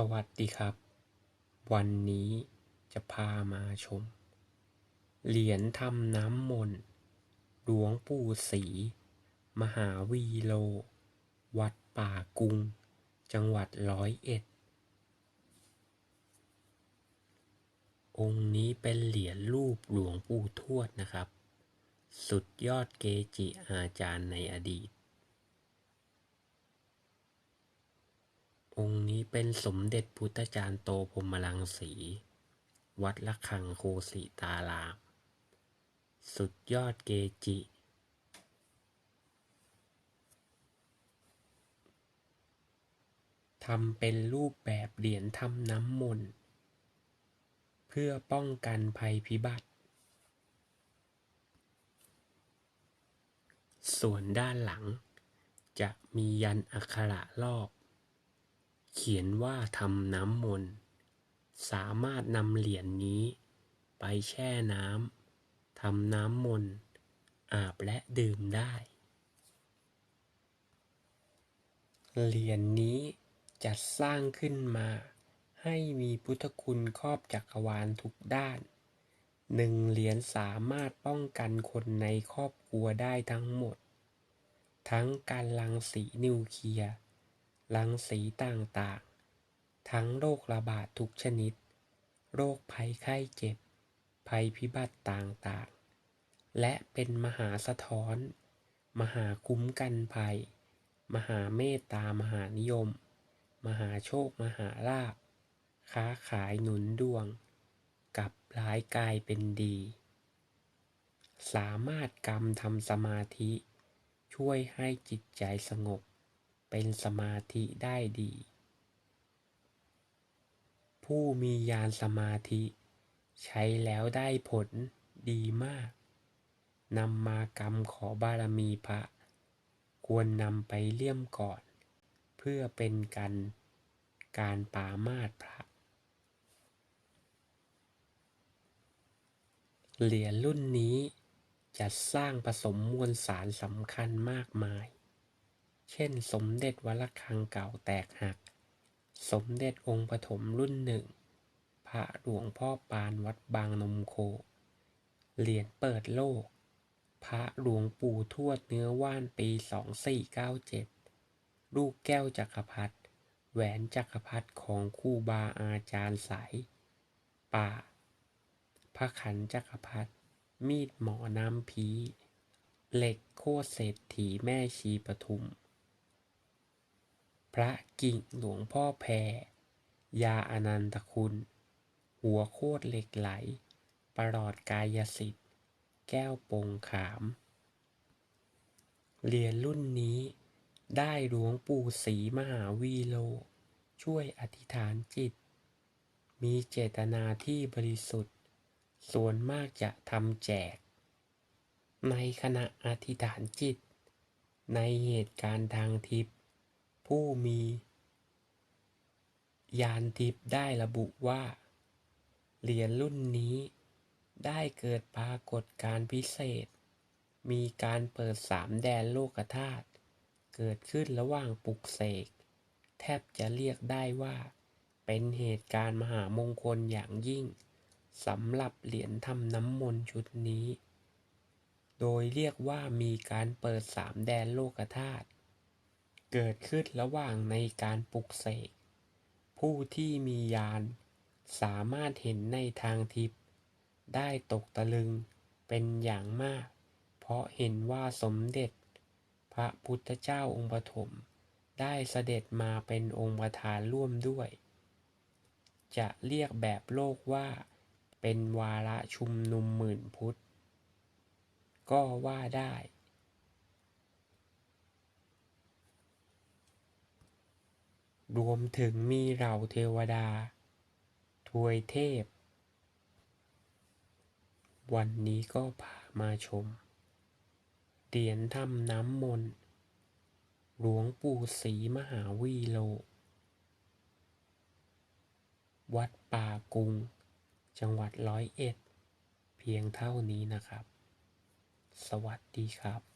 สวัสดีครับ วันนี้จะพามาชม เหรียญทำน้ำมนต์หลวงปู่ศรีมหาวีโล วัดป่ากุง จังหวัดร้อยเอ็ด องค์นี้เป็นเหรียญรูปหลวงปู่ทวดนะครับ สุดยอดเกจิอาจารย์ในอดีต องค์นี้เป็นสมเด็จพุทธจารย์โตพรมรังสี วัดละคังโคสิตาราม สุดยอดเกจิ ทำเป็นรูปแบบเหรียญทำน้ำมนต์ เพื่อป้องกันภัยพิบัติ ส่วนด้านหลังจะมียันอักขระรอบ เขียนว่าทำน้ำมนต์ สามารถนำเหรียญนี้ ไปแช่น้ำทำน้ำมนต์ อาบและดื่มได้ เหรียญนี้จัดสร้างขึ้นมา ให้มีพุทธคุณครอบจักรวาลทุกด้านหนึ่งเหรียญสามารถป้องกันคนในครอบครัวได้ทั้งหมด ทั้งการรังสีนิวเคลียร์ รังสีต่างๆ ทั้งโรคระบาดทุกชนิด โรคภัยไข้เจ็บ ภัยพิบัติต่างๆ และเป็นมหาสะท้อน มหาคุ้มกันภัย มหาเมตตามหานิยม มหาโชคมหาลาภค้าขายหนุนดวง กับร้ายกลายเป็นดี สามารถกรรมทำสมาธิ ช่วยให้จิตใจสงบ เป็นสมาธิได้ดี ผู้มีญาณสมาธิ ใช้แล้วได้ผลดีมาก นำมากรรมขอบารมีพระ ควรนำไปเลี่ยมก่อน เพื่อเป็นกันการปามาสพระ เหรียญรุ่นนี้จัดสร้างผสมมวลสารสำคัญมากมาย เช่น สมเด็จวัดระฆังเก่าแตกหัก สมเด็จองค์ปฐมรุ่นหนึ่ง พระหลวงพ่อปานวัดบางนมโค เหรียญเปิดโลก พระหลวงปู่ทวดเนื้อว่านปี 2497 ลูกแก้วจักรพรรดิ แหวนจักรพรรดิของครูบาอาจารย์สาย ป่า พระขันจักรพรรดิ มีดหมอน้ำพี เหล็กโคตรเศรษฐีแม่ชีปทุม พระกิ่งหลวงพ่อแพร ยาอนันตคุณ หัวโคตรเหล็กไหล ประหลอดกายสิทธิ์ แก้วโปงขาม เรียญรุ่นนี้ได้หลวงปู่ศรีมหาวีโล ช่วยอธิษฐานจิต มีเจตนาที่บริสุทธิ์ ส่วนมากจะทำแจก ในขณะอธิษฐานจิต ในเหตุการณ์ทางทิพย์ ผู้มียานทิพย์ได้ระบุว่า เหรียญรุ่นนี้ได้เกิดปรากฏการพิเศษ มีการเปิดสามแดนโลกธาตุเกิดขึ้นระหว่างปลุกเสก แทบจะเรียกได้ว่า เป็นเหตุการณ์มหามงคลอย่างยิ่งสำหรับเหรียญทำน้ำมนต์ชุดนี้ โดยเรียกว่ามีการเปิดสามแดนโลกธาตุ เกิดขึ้นระหว่างในการปลุกเสก ผู้ที่มียานสามารถเห็นในทางทิพย์ได้ตกตะลึงเป็นอย่างมาก เพราะเห็นว่าสมเด็จ พระพุทธเจ้าองค์ปฐมได้เสด็จมาเป็นองค์ประธานร่วมด้วย จะเรียกแบบโลกว่าเป็นวาระชุมนุมหมื่นพุทธ ก็ว่าได้ รวมถึงมีเหล่าเทวดา ทวยเทพ วันนี้ก็พามาชมเหรียญทำน้ำมนต์ หลวงปู่ศรีมหาวีโล วัดป่ากุง จังหวัดร้อยเอ็ด เพียงเท่านี้นะครับ สวัสดีครับ